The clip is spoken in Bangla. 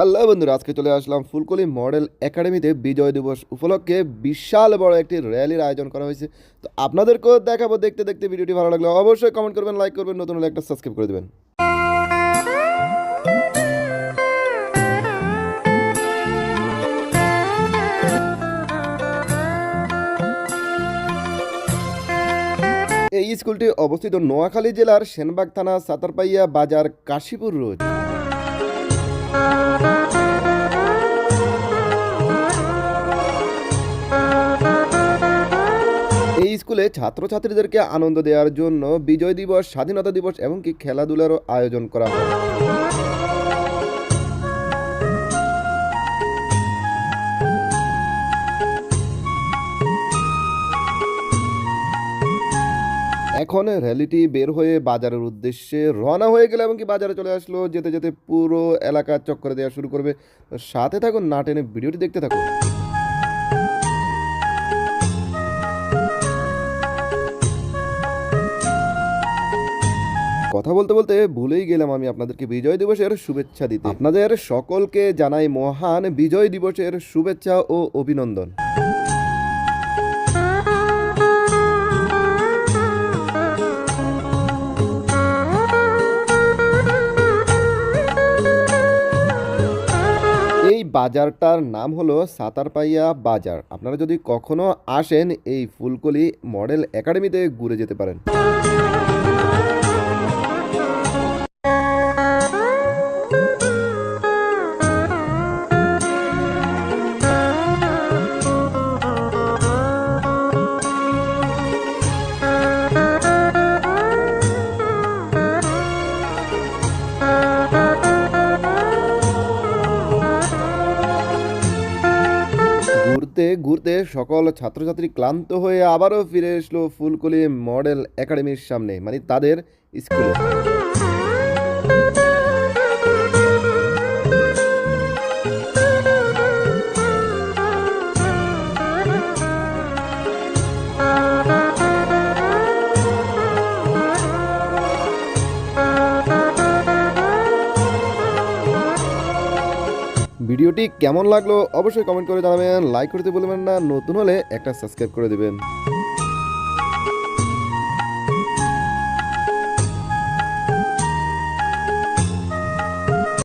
হ্যালো বন্ধুরা, আজকে চলে আসলাম ফুলকলি মডেল একাডেমিতে বিজয় দিবস উপলক্ষে বিশাল বড় একটি র্যালির আয়োজন করা হয়েছে। তো আপনাদেরকেও দেখাবো, দেখতে দেখতে ভিডিওটি ভালো লাগলে অবশ্যই কমেন্ট করবেন লাইক করবেন, নতুন হলে একটা সাবস্ক্রাইব করে দেবেন। এই স্কুলটি অবস্থিত নোয়াখালী জেলার সেনবাগ থানা সাতারপাইয়া বাজার কাশীপুর রোড। স্কুলে ছাত্রছাত্রীদেরকে আনন্দ দেওয়ার জন্য বিজয় দিবস, স্বাধীনতা দিবস এবং কি খেলাধুলারও আয়োজন করা হয়। এখন র্যালিটি বের হয়ে বাজারের উদ্দেশ্যে রওনা হয়ে গেলে এবং কি বাজারে চলে আসলো। যেতে যেতে পুরো এলাকা চক্করে দেওয়া শুরু করবে। সাথে থাকুন, না টেনে ভিডিওটি দেখতে থাকুন। কথা বলতে বলতে ভুলেই গেলাম আমি আপনাদেরকে বিজয় দিবসের শুভেচ্ছা দিতে। আপনাদের সকলকে জানাই মহান বিজয় দিবসের শুভেচ্ছা ও অভিনন্দন। বাজারটার নাম হলো সাতারপাইয়া বাজার। আপনারা যদি কখনো আসেন, এই ফুলকলি মডেল একাডেমিতে ঘুরে যেতে পারেন। ঘুরতে ঘুরতে সকল ছাত্রছাত্রী ক্লান্ত হয়ে আবারও ফিরে এসলো ফুলকলি মডেল একাডেমির সামনে মানে তাদের স্কুলে। ভিডিওটি কেমন লাগল অবশ্যই কমেন্ট করে জানাবেন। লাইক করতে বলবেন না। নতুন হলে একটা সাবস্ক্রাইব করে দেবেন।